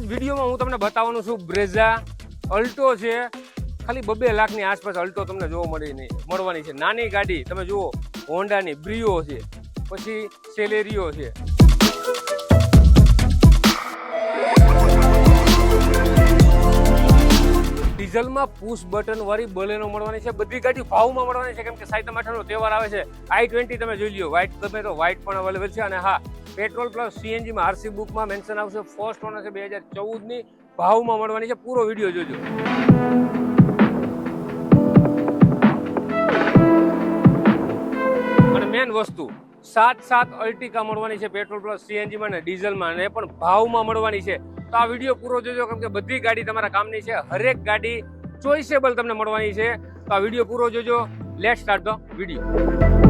જ વિડીયોમાં હું તમને બતાવવાનું છું બ્રેઝા અલ્ટો છે. ખાલી બબે લાખની આસપાસ અલ્ટો તમને જોવા મળી નહીં, મળવાની છે. નાની ગાડી, તમે જુઓ, હોન્ડાની, બ્રિયો છે. પછી સેલેરિયો છે. ડીઝલમાં પુશ બટન વાળી બલેનો મળવાની છે. બધી ગાડી ભાવમાં મળવાની છે. કેમ કે સાતમ તમાઠાનો તહેવાર આવે છે. આઈ ટ્વેન્ટી તમે જોઈ લો વ્હાઇટ ગમે તો વ્હાઇટ પણ અવેલેબલ છે. અને હા પેટ્રોલ પ્લસ સીએનજીમાં આરસી બુકમાં મેન્શન આવશે. ફર્સ્ટ ઓનર છે બે હજાર ચૌદની. ભાવમાં મળવાની છે. પૂરો વીડિયો જોજો. મેન વસ્તુ સાત સાત અલ્ટિકા મળવાની છે પેટ્રોલ પ્લસ સીએનજીમાં અને ડીઝલમાં અને એ પણ ભાવમાં મળવાની છે. તો આ વીડિયો પૂરો જોજો, કેમ કે બધી ગાડી તમારા કામની છે. હરેક ગાડી ચોઇસેબલ તમને મળવાની છે. તો આ વીડિયો પૂરો જોજો. લેટ સ્ટાર્ટ ધ વીડિયો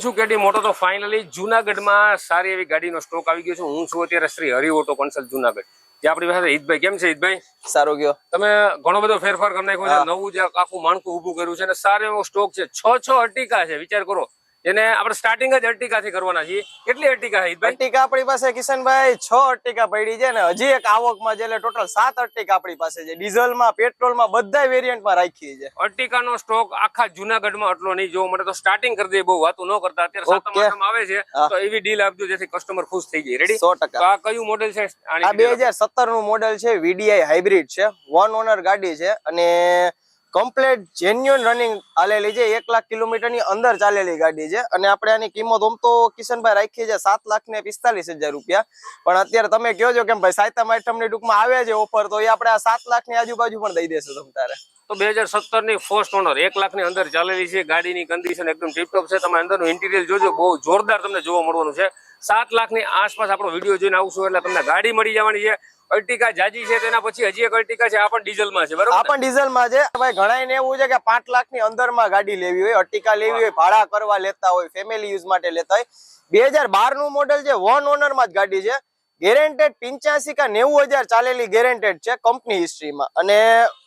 હું છું કેડી મોટો તો ફાઇનલી જુનાગઢમાં સારી એવી ગાડીનો સ્ટોક આવી ગયો છે. હું છું અત્યારે શ્રી હરિ ઓટો કન્સલ્ટ જુનાગઢ. જે આપણી પાસે હિતભાઈ. કેમ છે હિતભાઈ? સારો ગયો. તમે ઘણો બધો ફેરફાર કરી નાખ્યો છે. નવું જે આખું માળખું ઊભું કર્યું છે અને સારો એવો સ્ટોક છે. છ છ અટીકા છે. વિચાર કરો. જેને આપણે સ્ટાર્ટિંગ જ અર્ટિકાથી કરવાના છીએ. કેટલી અર્ટિકા હિતભાઈ? અર્ટિકા આપણી પાસે કિશનભાઈ છ અર્ટિકા પડી છે ને હજી એક આવકમાં છે એટલે ટોટલ સાત અર્ટિકા આપણી પાસે છે. ડીઝલમાં પેટ્રોલમાં બધા વેરિયન્ટમાં રાખી છે અર્ટિકાનો સ્ટોક આખા જુનાગઢમાં આટલો નહીં. જોવો મળે તો સ્ટાર્ટિંગ કરી દે બહુ વાતું ન કરતા. અત્યારે સાતમ આવે છે તો એવી ડીલ આપજો જેથી કસ્ટમર ખુશ થઈ જાય. રેડી સો ટકા. આ કયું મોડેલ છે? આ બે હજાર સત્તરનું મોડેલ છે વીડીઆઈ હાઇબ્રિડ છે. વન ઓનર ગાડી છે અને કમ્પ્લેટ જેન્યુઅન રનિંગ ચાલેલી છે. એક લાખ કિલોમીટરની અંદર ચાલેલી ગાડી છે. અને આપણે આની કિંમત આમ તો કિશનભાઈ રાખી છે સાત લાખ ને પિસ્તાલીસ હજાર રૂપિયા. પણ અત્યારે તમે કહો છો કેમ ભાઈ સાયતમ આઈટમની ટૂંકમાં આવે છે ઓફર તો એ આપણે આ સાત લાખની આજુબાજુ પણ દઈ દેશું તમારે તો બે હજાર સત્તરની ફર્સ્ટ ઓનર એક લાખની અંદર ચાલેલી છે. ગાડીની કન્ડિશન એકદમ ટીપટોપ છે. તમે અંદરનું ઇન્ટિરિયર જોજો, બહુ જોરદાર તમને જોવા મળવાનું છે. સાત લાખની આસપાસ આપણો વીડિયો જોઈને આવશો એટલે તમને ગાડી મળી જવાની છે. અર્ટિકા જાજી છે તેના પછી હજી એક અર્ટિકા છે આ પણ ડીઝલમાં છે બરોબર આ પણ ડીઝલમાં છે. ભાઈ ઘણા એવું છે કે પાંચ લાખની અંદરમાં ગાડી લેવી હોય અર્ટિકા લેવી હોય ભાડા કરવા લેતા હોય ફેમિલી યુઝ માટે લેતા હોય. બે હજાર બારનું મોડેલ છે વન ઓનરમાં જ ગાડી છે. ગેરેન્ટેડ પિંચ્યાસી કા નેવું હજાર ચાલેલી ગેરેન્ટેડ છે કંપની હિસ્ટ્રીમાં અને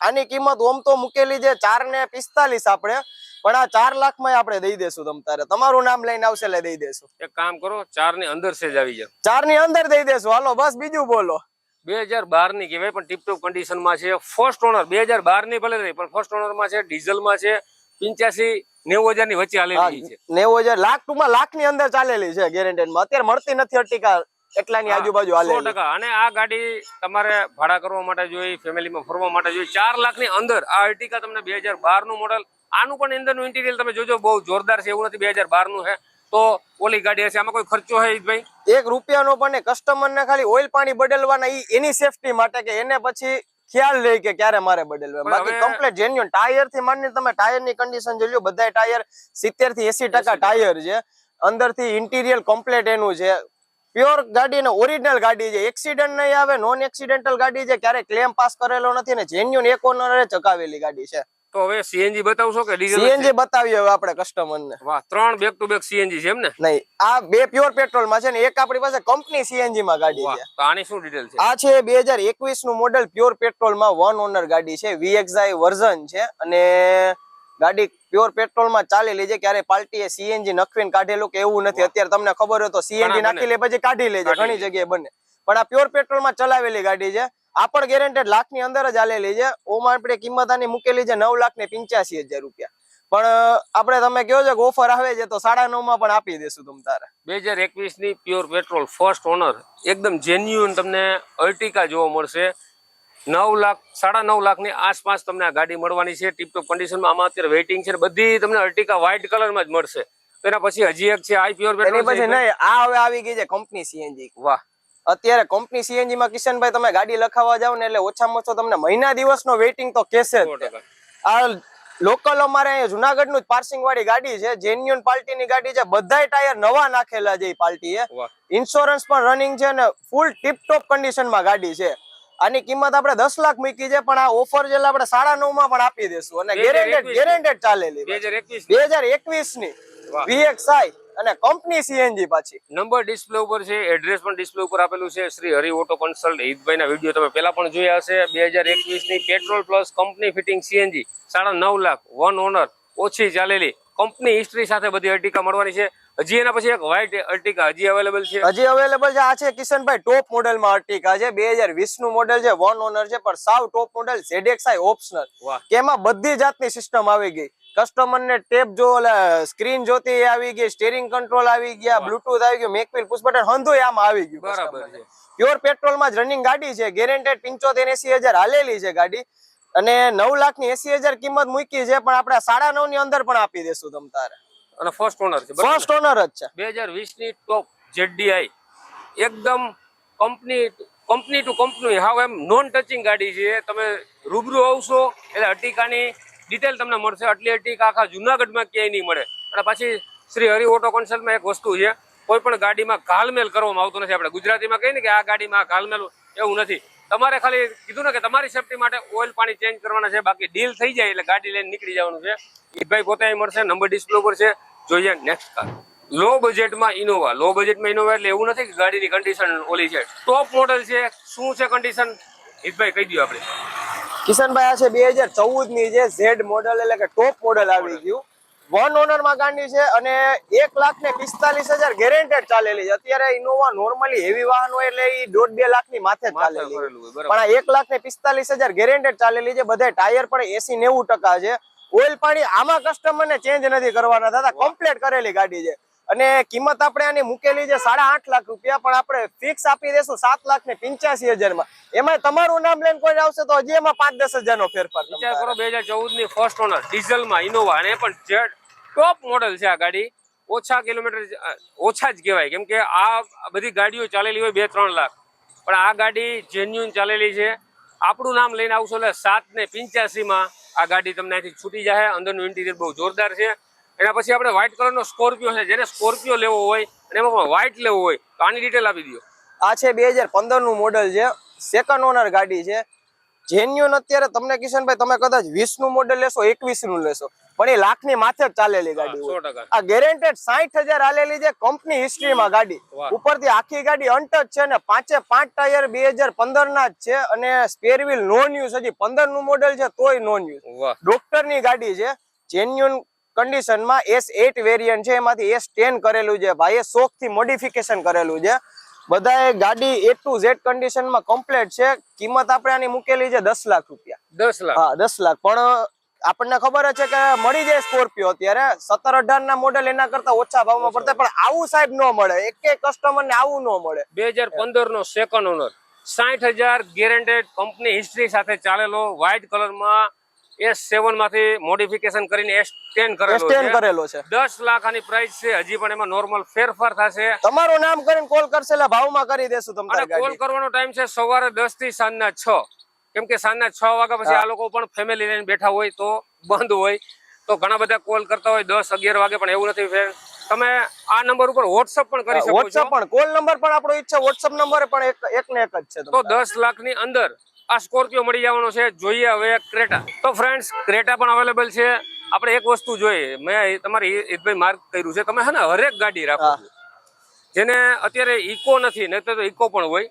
આની કિંમત ઓમ તો મૂકેલી છે ચાર ને પિસ્તાલીસ આપણે. પણ આ ચાર લાખમાં આપણે દઈ દેશું તમ તારે. તમારું નામ લઈને આવશે એટલે દઈ દેશું. એક કામ કરો ચારની અંદર છે જ આવી જાવ ચારની અંદર દઈ દેશું. હાલો બસ બીજું બોલો. બે હજાર બારની કહેવાય પણ ટીપટોપ કન્ડિશનમાં છે. ફર્સ્ટ ઓનર બે હજાર બારની ભલે નહીં પણ ફર્સ્ટ ઓનરમાં છે ડીઝલમાં છે પિંચ્યાસી નેવું હજારની વચ્ચે આલેલી છે. નેવું હજાર લાખ ટૂંકમાં લાખની અંદર ચાલેલી છે ગેરેન્ટેડમાં. અત્યારે મળતી નથી અટીકા એટલાની આજુબાજુ હાલે ટકા. અને આ ગાડી તમારે ભાડા કરવા માટે જોઈ ફેમિલીમાં ફરવા માટે જોઈ ચાર લાખની અંદર આ અર્ટિકા તમને બે હજાર બારનું મોડલ આનું પણ અંદરનું ઇન્ટિરિયર તમે જોજો બહુ જોરદાર છે એવું નથી બે હજારનું છે. તો ઓલી ગાડી હશે આમાં કોઈ ખર્ચો છે ભાઈ? એક રૂપિયાનો પણ કસ્ટમર ને ખાલી ઓઇલ પાણી બદલવાના એની સેફટી માટે કે એને પછી ખ્યાલ રહે કે ક્યારે મારે બદલવા. બાકી કમ્પ્લીટ જેન્યુઅન ટાયરથી તમે ટાયરની કન્ડિશન જોઈ લો બધા ટાયર સિત્તેરથી એસી ટકા ટાયર છે. અંદરથી ઇન્ટિરિયર કમ્પ્લીટ એનું છે. પ્યોર ગાડી ને ઓરિજિનલ ગાડી છે. એક્સિડન્ટ નહીં આવે નોન એક્સિડેન્ટલ ગાડી છે. ક્યારે ક્લેમ પાસ કરેલો નથી ને જેન્યુન એક ઓનરે ચકાવેલી ગાડી છે. તો હવે સીએનજી બતાવશો કે ડીઝલ સીએનજી બતાવીએ હવે આપણે કસ્ટમર ને. વાહ ત્રણ બેક ટુ બેક સીએનજી છે એમ ને? નહીં આ બે પ્યોર પેટ્રોલમાં છે ને એક આપણી પાસે કંપની સીએનજી માં ગાડી છે. તો આની શું ડિટેલ છે? આ છે બે હજાર એકવીસનું મોડેલ પ્યોર પેટ્રોલમાં વન ઓનર ગાડી છે VXI વર્ઝન છે અને ગાડી પ્યોર પેટ્રોલમાં ચાલેલી છે ક્યારે પાર્ટીએ સીએનજી નખવીને કાઢેલું કે એવું નથી. અત્યારે તમને ખબર હોય તો સીએનજી નાખી લે પછી કાઢી લેજે ઘણી જગ્યાએ બને. પણ આ પ્યોર પેટ્રોલમાં ચલાવેલી ગાડી છે આ પણ ગેરેન્ટેડ લાખની અંદર જ આલેલી છે. ઓમાં આપણે કિંમત આની મૂકેલી છે નવ લાખ ને પિંચ્યાસી હજાર રૂપિયા. પણ આપણે તમે કહો છો કે ઓફર આવે છે તો સાડા નવમાં પણ આપી દેશું તમ તારે. બે હજાર એકવીસની પ્યોર પેટ્રોલ ફર્સ્ટ ઓનર એકદમ જેન્યુઅન તમને અર્ટિકા જોવા મળશે. નવ લાખ સાડા નવ લાખની આસપાસ તમને આ ગાડી મળવાની છે. ટીપટોપ કન્ડિશનમાં આમાં અત્યારે વેઇટિંગ છે બધી તમને અર્ટિકા વ્હાઇટ કલરમાં જ મળશે. એના પછી હજી એક છે આઈ પ્યોર પેટ્રોલ પછી નહીં આ હવે આવી ગઈ છે કંપની સીએનજી વાહ. અત્યારે કંપની સીએનજી માં કિશનભાઈ તમે ગાડી લખાવવા જાવ ને એટલે ઓછામાં ઓછો તમને મહિના દિવસનો વેઇટિંગ તો કેસે જ. આ લોકલ અમારે અહીંયા જુનાગઢનું પાર્સિંગ વાળી ગાડી છે જેન્યુઅન પાર્ટી ની ગાડી છે બધાય ટાયર નવા નાખેલા છે એ પાર્ટીએ. ઇન્સ્યોરન્સ પણ રનિંગ છે ને ફૂલ ટીપટોપ કન્ડિશનમાં ગાડી છે. આની કિંમત આપણે દસ લાખ મૂકી છે પણ આ ઓફર જે આપણે સાડા નવમાં પણ આપી દેશું. અને 2021 ગેરેન્ટેડ ગેરેન્ટેડ ચાલેલી બે હજાર એકવીસની હજાર એક. વીએક્સઆઈ અને કંપની સીએનજી પાછી. નંબર ડિસ્પ્લે ઉપર છે એડ્રેસ પણ ડિસ્પ્લે ઉપર આપેલું છે. શ્રી હરિ ઓટો કન્સલ્ટ હિતભાઈના વીડિયો તમે પહેલા પણ જોયા હશે. બે હજાર એકવીસની petrol plus company fitting CNG સાડા નવ લાખ વન ઓનર ઓછી ચાલેલી. કંપની હિસ્ટ્રી સાથે બધી અર્ટિકા મળવાની છે. હજી એના પછી એક વ્હાઇટ અર્ટિકા હજી અવેલેબલ છે. હજી અવેલેબલ છે. આ છે કિશનભાઈ ટોપ મોડેલમાં અર્ટિકા છે. બે હજાર વીસનું મોડેલ છે વન ઓનર છે પણ સાવ ટોપ મોડેલ ZXi ઓપ્શનલ વાહ. કે એમાં બધી જાતની સિસ્ટમ આવી ગઈ. કસ્ટમર ને ટેપ જો સ્ક્રીન જોતી આવી ગઈ સ્ટીરિંગ કંટ્રોલ આવી ગયા બ્લુટુથ આવી ગયું મેકવિલ પુશ બટન હંધુય આમાં આવી ગયું બરાબર ને. પ્યોર પેટ્રોલમાં જ રનિંગ ગાડી છે ગેરેન્ટેડ પિંચોતેર એસી હજાર હાલેલી છે ગાડી. અને નવ લાખની એસી હજાર કિંમત મૂકી છે પણ આપણે સાડા નવની અંદર પણ આપી દેશું તમ તારે. અને ફર્સ્ટ ઓનર છે ફર્સ્ટ ઓનર જ છે. બે હજાર વીસની ટોપ ZDI એકદમ કંપની કંપની ટુ કંપની હાવ એમ નોન ટચિંગ ગાડી છે. તમે રૂબરૂ આવશો એટલે અર્ટિકાની ડિટેલ તમને મળશે. આટલી અર્ટિકા આખા જુનાગઢમાં ક્યાંય નહીં મળે. અને પાછી શ્રી હરિ ઓટો કોન્સલ્ટમાં એક વસ્તુ છે. કોઈ પણ ગાડીમાં ઘાલમેલ કરવામાં આવતો નથી આપણે. ગુજરાતીમાં કહીએ ને કે આ ગાડીમાં ઘાલમેલ એવું નથી. તમારે ખાલી કીધું ને કે તમારી સેફટી માટે ઓઇલ પાણી ચેન્જ કરવાના છે. બાકી ડીલ થઈ જાય એટલે ગાડી લઈને નીકળી જવાનું છે. એ ભાઈ પોતે મળશે. નંબર ડિસ્પ્લે ઉપર છે. જોઈએ નેક્સ્ટ કાર લો બજેટમાં ઇનોવા લો બજેટમાં ઇનોવા એટલે એવું નથી કે ગાડીની કન્ડિશન ઓલી છે. ટોપ મોડલ છે. શું છે કન્ડિશન હિતભાઈ કહી દો આપણે. કિશનભાઈ આ છે બે હજાર ચૌદની જે ઝેડ મોડલ એટલે કે ટોપ મોડલ આવી ગયું. વન ઓનરમાં ગાડી છે અને એક લાખ ને પિસ્તાલીસ હજાર ગેરેન્ટેડ ચાલેલી છે. અત્યારે ઇનોવા નોર્મલી હેવી વાહન હોય એટલે એ દોઢ બે લાખની માથે ચાલેલી. પણ આ એક લાખ ને પિસ્તાલીસ હજાર ગેરેન્ટેડ ચાલેલી છે. બધા ટાયર પણ એસી નેવું ટકા છે. ઓઇલ પાણી આમાં કસ્ટમર ને ચેન્જ નથી કરવાના દાદા કમ્પ્લીટ કરેલી ગાડી છે. અને કિંમત આપણે આની મૂકેલી છે સાડા આઠ લાખ રૂપિયા પણ આપણે ફિક્સ આપી દેશું સાત લાખ ને પિંચ્યાસી હજારમાં. એમાં તમારું નામ લઈને કોઈ આવશે તો હજી એમાં પાંચ દસ હજાર નો ફેરફાર વિચાર કરો બે હજાર ચૌદની ફર્સ્ટ ઓનર ડીઝલમાં ઇનોવા અને પણ જેડ ટોપ મોડલ છે આ ગાડી ઓછા કિલોમીટર ઓછા જ કહેવાય. કેમ કે આ બધી ગાડીઓ ચાલેલી હોય બે ત્રણ લાખ. પણ આ ગાડી જેન્યુન ચાલેલી છે. આપણું નામ લઈને આવશો એટલે સાત ને પિંચ્યાસીમાં આ ગાડી તમને અહીંથી છૂટી જાય અંદરનું ઇન્ટિરિયર બહુ જોરદાર છે. એના પછી આપણે વ્હાઇટ કલરનો સ્કોર્પિયો છે જેને સ્કોર્પિયો લેવો હોય અને એમાં પણ વ્હાઇટ લેવો હોય તો આની ડિટેલ આપી દો આ છે બે હજાર પંદરનું મોડલ છે સેકન્ડ ઓનર ગાડી છે. જેન્યુન અત્યારે તમને કિશનભાઈ તમે કદાચ વીસનું મોડલ લેશો એકવીસનું લેશો પણ એ લાખની માથે જ ચાલેલી ગાડી આ ગેરેન્ટેડ સાઠ હજાર આલેલી છે કંપની હિસ્ટ્રીમાં ગાડી ઉપરથી આખી ગાડી અનટચ છે ને પાંચે પાંચ ટાયર બે હજાર પંદર ના જ છે અને સ્પેરવીલ નોન યુઝ હજી પંદરનું મોડલ છે તોય નોન યુઝ ડોક્ટરની ગાડી છે જેન્યુન કન્ડિશનમાં એસ એટ વેરિયન્ટ છે એમાંથી એસ ટેન કરેલું છે. ભાઈએ શોખથી મોડિફિકેશન કરેલું છે. બધાએ ગાડી એ ટુ ઝેડ કન્ડિશનમાં કમ્પ્લીટ છે. કિંમત આપણે આની મૂકેલી છે દસ લાખ રૂપિયા. દસ લાખ. હા દસ લાખ. પણ આપણને ખબર છે કે મળી જાય સ્કોર્પિયો અત્યારે. સત્તર અઢાર ના મોડેલ એના કરતા ઓછા ભાવમાં પડતા પણ આવું સાહેબ ન મળે. એક એક કસ્ટમર ને આવું ન મળે. બે હજાર પંદર નો સેકન્ડ ઓનર સાઠ હજાર ગેરેન્ટેડ કંપની હિસ્ટ્રી સાથે ચાલેલો વ્હાઇટ કલરમાં એસ સેવનમાંથી મોડિફિકેશન કરીને એસ ટેન કરેલો કરેલો છે. દસ લાખ આની પ્રાઇસ છે. હજી પણ એમાં નોર્મલ ફેરફાર થશે. તમારું નામ કરીને કોલ કરશે એટલે ભાવમાં કરી દેશું અને કોલ કરવાનો ટાઈમ છે સવારે દસથી સાંજના છ. કેમ કે સાંજના છ વાગ્યા પછી આ લોકો પણ ફેમિલી લઈને બેઠા હોય તો બંધ હોય. તો ઘણા બધા કોલ કરતા હોય દસ અગિયાર વાગે પણ એવું નથી friend. તમે આ નંબર ઉપર વોટ્સઅપ પણ કરી શકો છો. વોટ્સઅપ પણ. કોલ નંબર પણ આપણો ઈચ્છા વોટ્સઅપ નંબર પણ એક એક ને એક જ છે તો દસ દસ લાખની અંદર આ સ્કોર્પિયો મળી જવાનો છે. જોઈએ હવે ક્રેટા. તો ફ્રેન્ડ્સ ક્રેટા પણ અવેલેબલ છે. આપણે એક વસ્તુ જોઈએ. મેં તમારે હિતભાઈ માર્ક કર્યું છે. તમે હે ને હરેક ગાડી રાખો જેને અત્યારે ઇકો નથી નહીં તો ઇકો પણ હોય.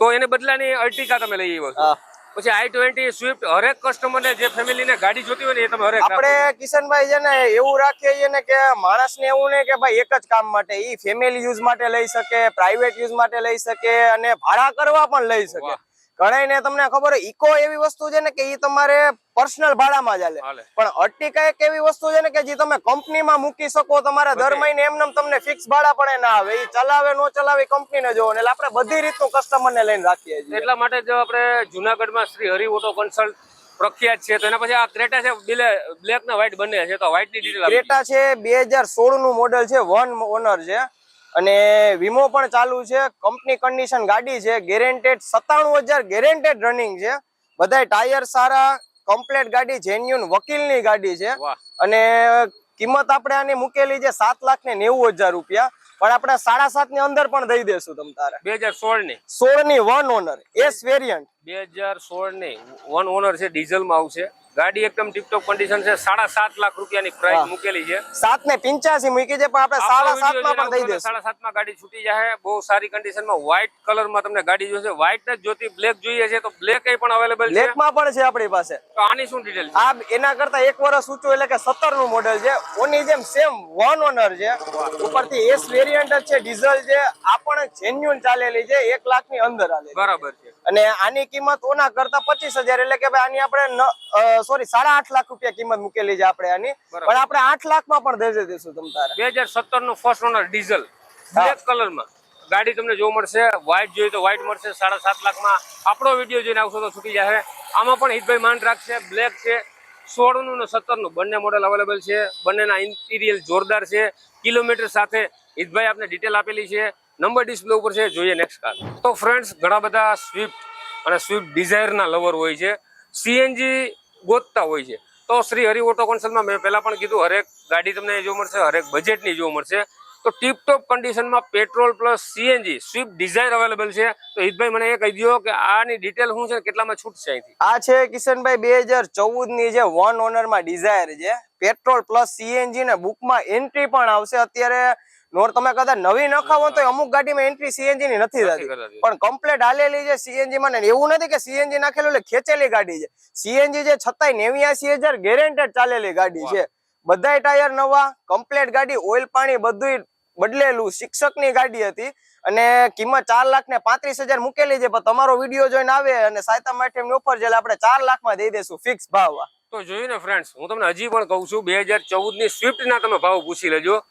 તો એને બદલાની અર્ટિકા તમે લઈ આવ્યો પછી આઈ ટ્વેન્ટી સ્વિફ્ટ હરેક કસ્ટમર ને જે ફેમિલી ને ગાડી જોતી હોય ને એ તમે હરેક આપણે કિશનભાઈ છે ને એવું રાખીએ છીએ ને કે માણસને એવું નહીં કે ભાઈ એક જ કામ માટે. ઈ ફેમિલી યુઝ માટે લઈ શકે પ્રાઇવેટ યુઝ માટે લઈ શકે અને ભાડા કરવા પણ લઈ શકે. વાહ. ઘણાયને તમને ખબર ઇકો એવી વસ્તુ છે ને કે એ તમારે પર્સનલ ભાડામાં હાલે. પણ અર્ટિકા એક એવી વસ્તુ છે ને કે જે તમે કંપનીમાં મૂકી શકો તમારે દર મહિને એમને તમને ફિક્સ ભાડા પણ ના આવે. એ ચલાવે નો ચલાવે કંપનીને જોવો. એટલે આપણે બધી રીતનું કસ્ટમરને લઈને રાખીએ છીએ. એટલા માટે જો આપણે જુનાગઢમાં શ્રી હરિ ઓટો કન્સલ્ટ પ્રખ્યાત છે તો એના પછી આ ક્રેટા છે બ્લેક ને વ્હાઇટ બંને છે તો ની ડિટેલ ક્રેટા છે બે હજાર સોળનું મોડેલ છે વન ઓનર છે. અને વીમો પણ ચાલુ છે. કંપની કન્ડિશન ગાડી છે. ગેરેન્ટેડ સત્તાણું હજાર ગેરેન્ટેડ રનિંગ છે. બધા ટાયર સારા કમ્પ્લેટ ગાડી જેન્યુન વકીલની ગાડી છે. અને કિંમત આપણે આની મૂકેલી છે સાત લાખ ને નેવું હજાર રૂપિયા. પણ આપણે સાડા સાતની અંદર પણ દઈ દેશું તમ તારે. બે હજાર સોળની? સોળની વન ઓનર એસ વેરિયન્ટ બે હજાર સોળની. વન ઓનર છે ડીઝલમાં આવશે. ગાડી એકદમ ટીપટોપ કન્ડિશન છે. સાડા સાત લાખ રૂપિયાની પ્રાઇસ મૂકેલી છે. સાત ને પિંચાસી મૂકી છે પણ આપણે સાડા સાતમાં પણ દઈ દઈશું સાડા સાતમાં ગાડી છૂટી જાય બહુ સારી કન્ડિશનમાં વ્હાઇટ કલરમાં તમને ગાડી જોશે વ્હાઇટ જ જોતી બ્લેક જોઈએ છે તો બ્લેક પણ અવેલેબલ બ્લેકમાં પણ છે આપણી પાસે. તો આની શું ડિટેલ આ એના કરતા એક વર્ષ ઊંચું એટલે કે સત્તરનું મોડેલ છે. ઓની જેમ સેમ વન ઓનર છે. ઉપરથી એસ વેરિયન્ટ છે ડીઝલ છે. આ પણ જેન્યુન ચાલેલી છે. એક લાખની અંદર બરાબર છે. અને આની કિંમત ઓના કરતા પચીસ હજાર એટલે કે ભાઈ આની આપણે સોરી સાડા આઠ લાખ રૂપિયા કિંમત મૂકેલી છે આપણે આની. પણ આપણે આઠ લાખમાં પણ દેજે દેશું તમ તારે. બે હજાર સત્તરનું ફર્સ્ટ ઓનર ડીઝલ બ્લેક કલરમાં ગાડી તમને જોવા મળશે વ્હાઈટ જોઈએ તો વ્હાઈટ મળશે સાડા સાત લાખમાં. આપણો વીડિયો જોઈને આવશો તો છૂટી જશે આમાં પણ હિતભાઈ માંડ રાખશે બ્લેક છે. સોળનું અને ને સત્તરનું બંને મોડેલ અવેલેબલ છે. બંનેના ઇન્ટિરિયર જોરદાર છે. કિલોમીટર સાથે હિતભાઈ આપને ડિટેલ આપેલી છે. નંબર ડિસ્પ્લે ઉપર છે, જોઈએ નેક્સ્ટ કાર તો ફ્રેન્ડ્સ ઘણા બધા સ્વિફ્ટ અને સ્વિફ્ટ ડિઝાયરના લવર હોય છે. સીએનજી ગોતતા હોય છે. તો શ્રી હરિ ઓટો કોન્સલમાં મેં પહેલાં પણ કીધું, હરેક ગાડી તમને જોવા મળશે, હરેક બજેટની જોવા મળશે. તો ટીપટોપ કન્ડિશનમાં petrol plus CNG Swift Dzire available છે. તો હિતભાઈ મને એ કહી દો કે આની ડિટેલ શું છે કેટલામાં છૂટ છે અહીંથી? આ છે કિશનભાઈ બે હજાર ચૌદની જે વન ઓનરમાં ડિઝાયર છે. પેટ્રોલ પ્લસ સીએનજી ને બુકમાં એન્ટ્રી પણ આવશે. અત્યારે નોર તમે કદાચ નવી નખાવો તો અમુક ગાડીમાં એન્ટ્રી સીએનજી ની નથી થતી. પણ કમ્પ્લેટ હાલેલી છે સીએનજી માં એવું નથી કે સીએનજી નાખેલું એટલે ખેંચેલી ગાડી છે. સીએનજી છે છતાંય નેવ્યાસી હજાર ગેરેન્ટેડ ચાલેલી ગાડી છે. બધાય ટાયર નવા કમ્પ્લેટ ગાડી ઓઇલ પાણી બધું બદલેલું શિક્ષકની ગાડી હતી. અને કિંમત ચાર લાખ ને પાંત્રીસ હજાર મૂકેલી છે પણ તમારો વીડિયો જોઈને આવે અને સાયતા માટે ઓફર છે આપણે ચાર લાખમાં દઈ દેશું ફિક્સ ભાવ તો જોયું ને ફ્રેન્ડ્સ હું તમને હજી પણ કઉ છું બે હજાર ચૌદની સ્વિફ્ટ ના તમે ભાવ પૂછી લેજો.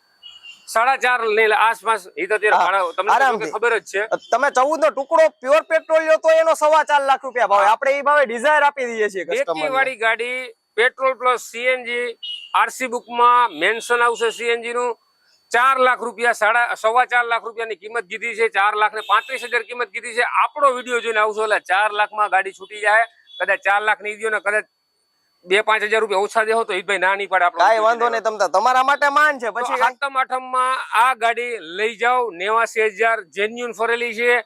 સાડા ચાર આસપાસ એ તો અત્યારે હા, ભાડા- તમને ખબર જ છે. તમે ચૌદ નો ટુકડો પ્યોર પેટ્રોલ લ્યો તો એનો સવા ચાર લાખ રૂપિયા ભાવે. આપણે એ ભાવે ડિઝાયર આપી દઈએ છીએ વાળી ગાડી પેટ્રોલ પ્લસ સીએનજી આરસી બુકમાં મેન્શન આવશે સીએનજી નું ચાર લાખ રૂપિયા સાડા સવા ચાર લાખ રૂપિયાની કિંમત કીધી છે. ચાર લાખ ને પાંત્રીસ હજાર કિંમત કીધી છે. આપણો વીડિયો જોઈને આવશો એટલે ચાર લાખમાં ગાડી છૂટી જાય. કદાચ ચાર લાખ ને કદાચ બે પાંચ હજાર રૂપિયા ઓછા દેહો તો હિતભાઈ ના નહીં પાડે આપણો કાંઈ વાંધો નહીં તમ તમારા માટે માન છે પછી સાતમ આઠમમાં આ ગાડી લઈ જાઓ. નેવાસી હજાર જેન્યુન ફરેલી છે.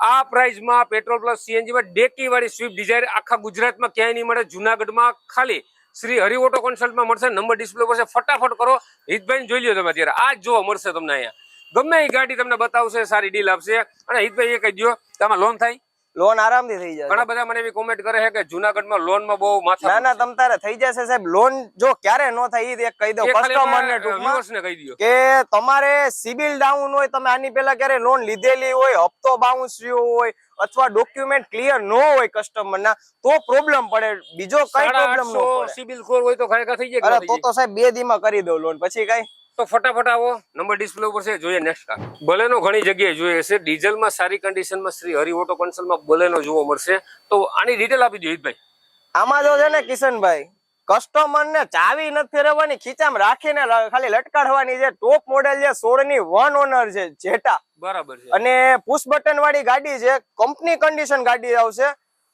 આ પ્રાઇસમાં પેટ્રોલ પ્લસ સીએનજી માં ડેકી વાળી સ્વિફ્ટ ડિઝાયર આખા ગુજરાતમાં ક્યાંય નહીં મળે. જુનાગઢમાં ખાલી શ્રી હરિ ઓટો કન્સલ્ટમાં મળશે. નંબર ડિસ્પ્લે પર છે. ફટાફટ કરો. હિતભાઈ જોઈ લો તમે અત્યારે. આ જ જોવા મળશે તમને અહીંયા. ગમે એ ગાડી તમને બતાવશે સારી ડીલ આપશે. અને હિતભાઈ એ કહી દો તમે લોન થાય? લોન આરામથી થઈ જશે. ઘણા બધા મને એવી કોમેન્ટ કરે છે કે જુનાગઢમાં લોનમાં બહુ માથા ના ના તમ તારે થઈ જશે સાહેબ. લોન જો ક્યારે નો થાય એ એક કહી દઉં. કસ્ટમર ને ટૂંકમાં કહી દો કે તમારે સિબિલ ડાઉન હોય તમે આની પહેલા ક્યારે લોન લીધેલી હોય હપ્તો બાઉન્સ થયો હોય અથવા ડોક્યુમેન્ટ ક્લિયર નો હોય કસ્ટમર ના તો પ્રોબ્લેમ પડે. બીજો કઈ પ્રોબ્લેમ નો સિબિલ સ્કોર હોય તો ખરેખર થઈ જાય અરે તો તો સાહેબ બે દીમાં કરી દો લોન પછી કઈ? તો ફટાફટ આવો. નંબર ડિસ્પ્લે ઉપર છે જોઈએ નેક્સ્ટ કાર બલેનો ઘણી જગ્યાએ જોઈએ છે ડીઝલમાં સારી કન્ડિશનમાં શ્રી હરિ ઓટો કન્સલમાં બલેનો જોવા મળશે. તો આની ડિટેલ આપી દો હિતભાઈ. આમાં જો છે ને કિશનભાઈ કસ્ટમર ને ચાવી નથી ફેરવવાની ખીચામ રાખીને ખાલી લટકાડવાની છે ટોપ મોડેલ છે સોળની વન ઓનર છે જેટા. બરાબર છે. અને પુશ બટન વાળી ગાડી છે કંપની કન્ડિશન ગાડી આવશે.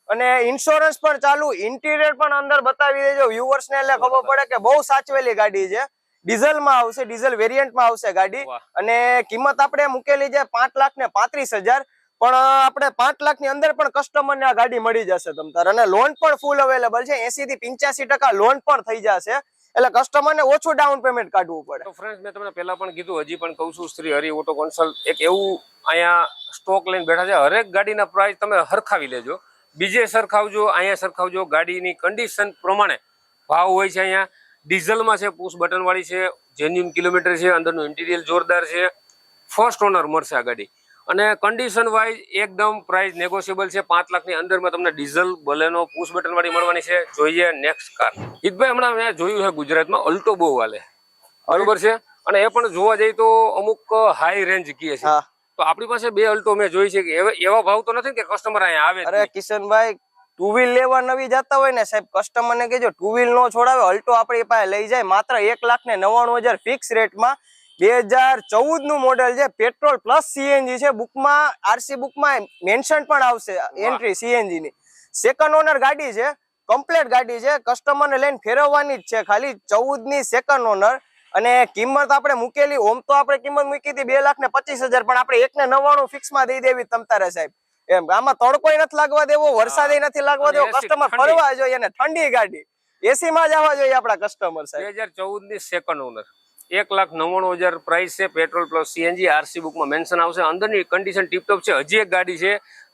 અને ઇન્સ્યોરન્સ પણ ચાલુ ઇન્ટિરિયર પણ અંદર બતાવી દેજો વ્યુઅર્સ ને એટલે ખબર પડે કે બહુ સાચવેલી ગાડી છે. ડીઝલમાં આવશે ડીઝલ વેરિયન્ટમાં આવશે ગાડી. અને કિંમત આપણે મૂકેલી છે પાંચ લાખ ને પાંત્રીસ હજાર. પણ આપણે પાંચ લાખની અંદર પણ કસ્ટમર ને આ ગાડી મળી જશે તમ તાર. અને લોન પણ ફૂલ અવેલેબલ છે. એસી થી પિંચ્યાસી લોન પણ થઈ જશે. એટલે કસ્ટમર ને ઓછું ડાઉન પેમેન્ટ કાઢવું પડે. તો ફ્રેન્ડ મેં તમને પહેલા પણ કીધું હજી પણ કહું છું શ્રી હરિ ઓટો કન્સલ્ટ એક એવું અહીંયા સ્ટોક લઈને બેઠા છે. હરેક ગાડીના પ્રાઇસ તમે હરખાવી લેજો. બીજે સરખાવજો અહીંયા સરખાવજો. ગાડીની કન્ડિશન પ્રમાણે ભાવ હોય છે અહીંયા. ડીઝલમાં છે પુશ બટનવાળી છે જેન્યુન કિલોમીટર છે અંદરનું ઇન્ટિરિયર જોરદાર છે. ફર્સ્ટ ઓનર મળશે આ ગાડી. અને કન્ડિશન વાઇઝ એકદમ પ્રાઇસ નેગોશિયેબલ છે. પાંચ લાખની અંદરમાં તમને ડીઝલ બલેનો પુશ બટનવાળી મળવાની છે. જોઈએ નેક્સ્ટ કાર હિતભાઈ હમણાં મેં જોયું છે ગુજરાતમાં અલ્ટો બહુ હાલે બરોબર છે? અને એ પણ જોવા જઈએ તો અમુક હાઈ રેન્જ કીએ છે. તો આપણી પાસે બે અલ્ટો મેં જોઈ છે કે એવા એવા ભાવ તો નથી કે કસ્ટમર અહીંયા આવે અરે કિશનભાઈ ટુ વ્હીલ લેવા નવી જતા હોય ને સાહેબ કસ્ટમર ને કહેજો ટુ વ્હીલ નો છોડાવે, અલ્ટો આપણી પાસે લઈ જાય, માત્ર એક લાખ ને નવ્વાણું હજાર ફિક્સ રેટમાં બે હજાર ચૌદનું મોડેલ છે પેટ્રોલ પ્લસ સીએનજી છે બુકમાં આરસી બુકમાં મેન્શન પણ આવશે એન્ટ્રી સીએનજી ની. સેકન્ડ ઓનર ગાડી છે કમ્પ્લેટ ગાડી છે કસ્ટમર ને લઈને ફેરવવાની જ છે, ખાલી ચૌદની સેકન્ડ ઓનર અને કિંમત આપણે મૂકેલી, ઓમ તો આપણે કિંમત મૂકી હતી બે લાખ ને પચીસ હજાર, પણ આપણે એક ને નવ્વાણું ફિક્સમાં દઈ દેવી તમ તારે સાહેબ. એમ આમાં તડકો નથી લાગવા દેવો વરસાદ નથી લાગવા દેવો કસ્ટમર ફરવા જોઈએ અને ઠંડી ગાડી. એસી માં જ આવવા જોઈએ આપણા કસ્ટમર સાહેબ. બે હજાર ચૌદની સેકન્ડ ઓનર એક લાખ નવ્વાણું હજાર પ્રાઇસ છે પેટ્રોલ પ્લસ સીએનજી આરસી બુકમાં મેન્શન આવશે. અંદરની કન્ડિશન ટીપટોપ છે હજી એક ગાડી છે.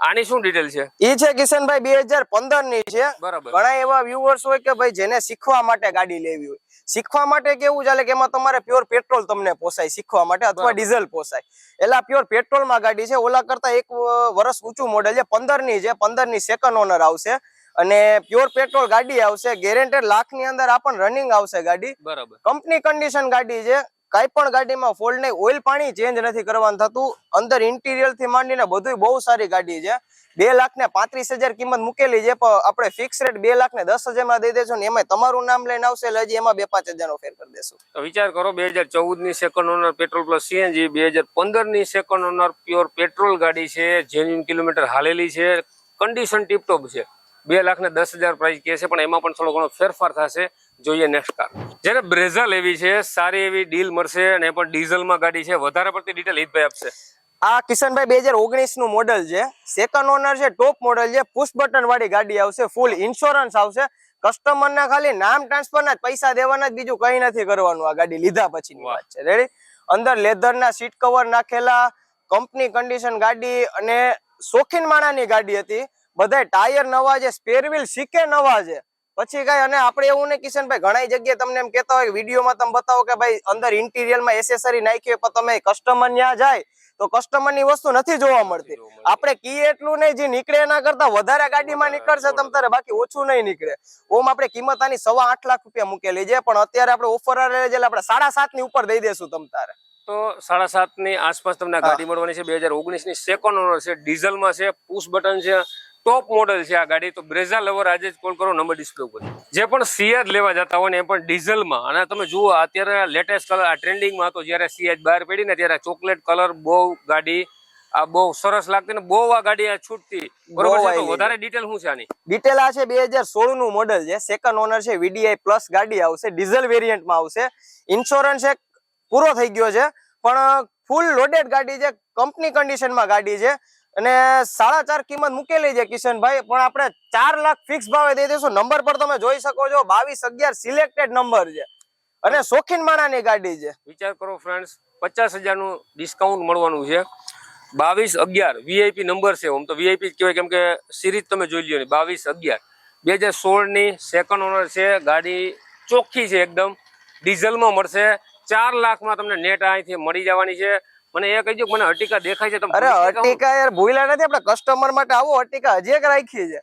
આની શું ડિટેલ છે? એ છે કિશનભાઈ બે હજાર પંદરની છે. બરાબર. ઘણા એવા વ્યુઅર્સ હોય કે ભાઈ જેને શીખવા માટે ગાડી લેવી હોય. શીખવા માટે કેવું ચાલે કે એમાં તમારે પ્યોર પેટ્રોલ તમને પોસાય શીખવા માટે અથવા ડીઝલ પોસાય. એલા પ્યોર પેટ્રોલમાં ગાડી છે ઓલા કરતા એક વર્ષ ઊંચું મોડેલ છે પંદરની છે પંદરની સેકન્ડ ઓનર આવશે. અને પ્યોર પેટ્રોલ ગાડી આવશે ગેરેન્ટેડ લાખની અંદર આપણ રનિંગ આવશે ગાડી. બરાબર. કંપની કન્ડિશન ગાડી છે કાંઈ પણ ગાડીમાં ફોલ્ડ નહીં ઓઇલ પાણી ચેન્જ નથી કરવાનું થતું. અંદર ઇન્ટિરિયરથી માંડીને બધું બહુ સારી ગાડી છે. બે લાખ ને પાંત્રીસ હજાર કિંમત મૂકેલી છે, પણ આપણે ફિક્સ રેટ બે લાખ ને દસ હજારમાં દઈ દેશું ને એમાં તમારું નામ લઈને આવશે એટલે હજી એમાં બે પાંચ હજાર નો ફેર કરી દેશું. વિચાર કરો, બે હજાર ચૌદની second owner petrol plus CNG બે હજાર પંદરની સેકન્ડ ઓનર પ્યોર પેટ્રોલ ગાડી છે જેન્યુન કિલોમીટર હાલેલી છે કન્ડિશન ટીપટોપ છે. બે લાખ ને દસ હજાર પ્રાઇસ કહે છે, પણ એમાં પણ થોડો ઘણો ફેરફાર થશે. જોઈએ નેક્સ્ટ કાર જેને બ્રેઝા લેવી છે, સારી એવી ડીલ મળશે અને એ પણ ડીઝલમાં ગાડી છે, વધારે પડતી ડિટેલ હિતભાઈ આપશે. આ કિશનભાઈ બે હજાર ઓગણીસનું મોડલ છે. સેકન્ડ ઓનર છે ટોપ મોડલ છે. પુશ બટન વાળી ગાડી આવશે ફૂલ ઇન્સ્યોરન્સ આવશે. કસ્ટમર ના ખાલી નામ ટ્રાન્સફર ના પૈસા દેવાના જ, બીજું કઈ નથી કરવાનું આ ગાડી લીધા પછીની વાત છે. રેડી અંદર લેધર ના સીટ કવર નાખેલા કંપની કન્ડિશન ગાડી અને શોખીન માણાની ગાડી હતી. બધાય ટાયર નવા છે સ્પેર વ્હીલ શીખે નવા છે. પછી કઈ અને આપણે એવું ને કિશનભાઈ ઘણા જગ્યાએ તમને એમ કેતા હોય વિડીયોમાં તમે બતાવો કે ભાઈ અંદર ઇન્ટિરિયરમાં એસેસરી નાખી પણ તમે કસ્ટમર ત્યાં જાય તો કસ્ટમરની વસ્તુ નથી જોવા મળતી. આપણે કી એટલું નહીં જે નીકળે એના કરતા વધારે ગાડીમાં નીકળશે તમ તારે બાકી ઓછું નહીં નીકળે. ઓમ આપણે કિંમત આની સવા આઠ લાખ રૂપિયા મૂકેલી છે પણ અત્યારે આપણે ઓફર એટલે આપણે સાડા સાતની ઉપર દઈ દેશું તમ તારે. તો સાડા સાતની આસપાસ તમને ગાડી મળવાની છે બે હજાર ઓગણીસની સેકન્ડ ઓનર છે ડીઝલમાં છે પુશ બટન છે ટોપ મોડલ છે આ ગાડી. તો બ્રેઝા લવર આજે જ કોલ કરો નંબર ડિસ્પ્લે ઉપર. જે પણ સિયાજ લેવા જતા હોય ને એ પણ ડીઝલમાં અને તમે જુઓ અત્યારે લેટેસ્ટ કલર આ ટ્રેન્ડિંગમાં હતો જ્યારે સિયાજ બહાર પડી ને ત્યારે ચોકલેટ કલર બહુ ગાડી આ બહુ સરસ લાગતી ને બહુ આ ગાડી આ છૂટતી. બરોબર છે? તો વધારે ડિટેલ શું છે આની? ડિટેલ આ છે બે હજાર સોળનું મોડેલ છે. સેકન્ડ ઓનર છે વીડીઆઈ પ્લસ ગાડી આવશે. ડીઝલ વેરિયન્ટમાં આવશે. ઇન્સ્યોરન્સ એક પૂરો થઈ ગયો છે. પણ ફૂલ લોડેડ ગાડી છે. કંપની કન્ડિશનમાં ગાડી છે. અને સાડા ચાર કિંમત મૂકેલી છે કિશનભાઈ, પણ આપણે ચાર લાખ ફિક્સ ભાવે દઈ દઈશું. નંબર પર તમે જોઈ શકો છો, બાવીસ અગિયાર સિલેક્ટેડ નંબર છે. અને શોખીન માણાની ગાડી છે. વિચાર કરો ફ્રેન્ડ્સ પચાસ હજારનું ડિસ્કાઉન્ટ મળવાનું છે. બાવીસ અગિયાર વીઆઈપી નંબર છે. આમ તો વીઆઈપી જ કહેવાય, કેમ કે સિરીઝ તમે જોઈ લ્યો ને, બાવીસ અગિયાર. બે હજાર સોળની સેકન્ડ ઓનર છે, ગાડી ચોખ્ખી છે એકદમ. ડીઝલમાં મળશે. ચાર લાખમાં તમને નેટ અહીંથી મળી જવાની છે. મને એ કહી દો મને અર્ટિકા દેખાય છે તમે અરે ભૂલી અર્ટિકા યાર ભૂલા નથી આપણે કસ્ટમર માટે આવો અર્ટિકા હજી એક રાખી છે.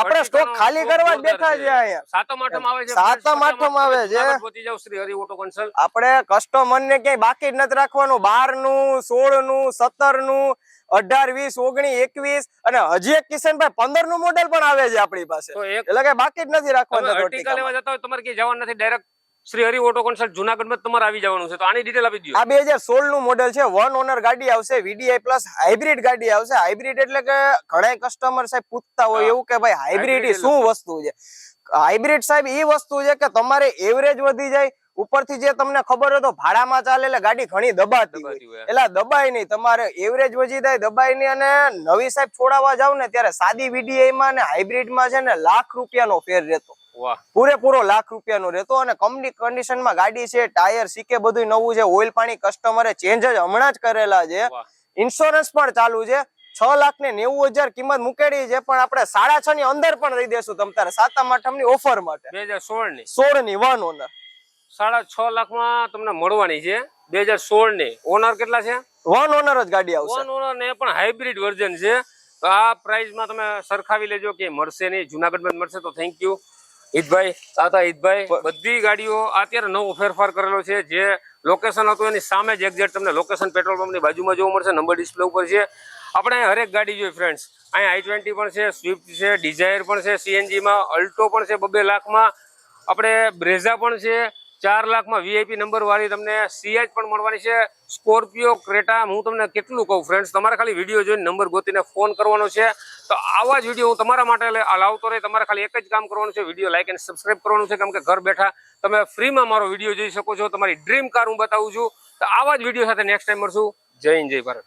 આપણે સ્ટોક ખાલી કરવા જ બેઠા છે. અહીંયા. સાતમ આઠમ આવે છે સાતમ આઠમ આવે છે. પહોંચી જાવ શ્રી હરિ ઓટો કન્સલ્ટ આપણે કસ્ટમર ને ક્યાંય બાકી જ નથી રાખવાનું. બારનું સોળનું સત્તરનું અઢાર વીસ ઓગણીસ એકવીસ અને હજી એક કિશનભાઈ પંદરનું મોડેલ પણ આવે છે આપણી પાસે. એટલે કે બાકી જ નથી રાખવાનું અર્ટિકા લેવા જતા હોય તમારે ક્યાંય જવાનું નથી direct Shri Hari auto consult જુનાગઢમાં તમારે આવી જવાનું છે. તો આની ડિટેલ આપી દો આ બે હજાર સોળનું મોડેલ છે. વન ઓનર ગાડી આવશે વીડીઆઈ પ્લસ હાઇબ્રિડ ગાડી આવશે. હાઇબ્રિડ એટલે કે ઘણા કસ્ટમર સાહેબ પૂછતા હોય એવું કે ભાઈ હાઇબ્રિડ શું વસ્તુ છે? હાઇબ્રિડ સાહેબ એ વસ્તુ છે કે તમારે એવરેજ વધી જાય. ઉપરથી જે તમને ખબર હોય તો ભાડામાં ચાલે એટલે ગાડી ઘણી દબાતી હોય. એટલે દબાય નહીં. તમારે એવરેજ વધી જાય દબાય નહીં અને નવી સાહેબ છોડાવવા જાવ ને ત્યારે સાદી વીડીઆઈમાં માં ને હાઇબ્રિડમાં છે ને લાખ રૂપિયાનો ફેર રહેતો. પૂરેપૂરો લાખ રૂપિયાનો રહેતો અને કંપની કન્ડિશનમાં ગાડી છે ટાયર સીકે બધું નવું છે ઓઇલ પાણી કસ્ટમરે ચેન્જ જ હમણાં જ કરેલા છે. ઇન્સ્યોરન્સ પણ ચાલુ છે. છ લાખ ને નેવું હજાર કિંમત મૂકેલી છે પણ આપણે સાડા છ ની અંદર પણ દઈ દેશું તમ તારે સાતમ આઠમની ઓફર માટે. બે હજાર સોળની સોળની વન ઓનર સાડા છ લાખમાં તમને મળવાની છે. બે હજાર સોળની ઓનર કેટલા છે? વન ઓનર જ ગાડી આવશે. વન ઓનર ને પણ હાઇબ્રિડ વર્ઝન છે. આ પ્રાઇસમાં તમે સરખાવી લેજો કે મળશે નહીં. જુનાગઢમાં મળશે તો થેન્ક યુ હિતભાઈ તાતા હિતભાઈ બધી ગાડીઓ અત્યારે નવો ફેરફાર કરેલો છે. જે લોકેશન હતું એની સામે જ એક્ઝેક્ટ તમને લોકેશન પેટ્રોલ પંપની બાજુમાં જોવા મળશે. નંબર ડિસ્પ્લે ઉપર છે. આપણે હરેક ગાડી જોઈએ ફ્રેન્ડ્સ અહીંયા આઈ ટ્વેન્ટી પણ છે સ્વિફ્ટ છે ડિઝાયર પણ છે સીએનજીમાં અલ્ટો પણ છે બબે લાખમાં. આપણે બ્રેઝા પણ છે. ચાર લાખમાં વીઆઈપી નંબર વાળી તમને સીએચ પણ મળવાની છે. સ્કોર્પિયો ક્રેટા હું તમને કેટલું કહું ફ્રેન્ડ્સ તમારે ખાલી વીડિયો જોઈને નંબર ગોતીને ફોન કરવાનો છે. તો આવા જ વીડિયો હું તમારા માટે લાવતો રહે, તમારે ખાલી એક જ કામ કરવાનું છે વીડિયો લાઇક અને સબસ્ક્રાઇબ કરવાનું છે, કેમ કે ઘર બેઠા તમે ફ્રીમાં મારો વીડિયો જોઈ શકો છો. તમારી ડ્રીમ કાર હું બતાવું છું. તો આવા જ વીડિયો સાથે નેક્સ્ટ ટાઈમ મળશું. જય હિન્દ, જય ભારત.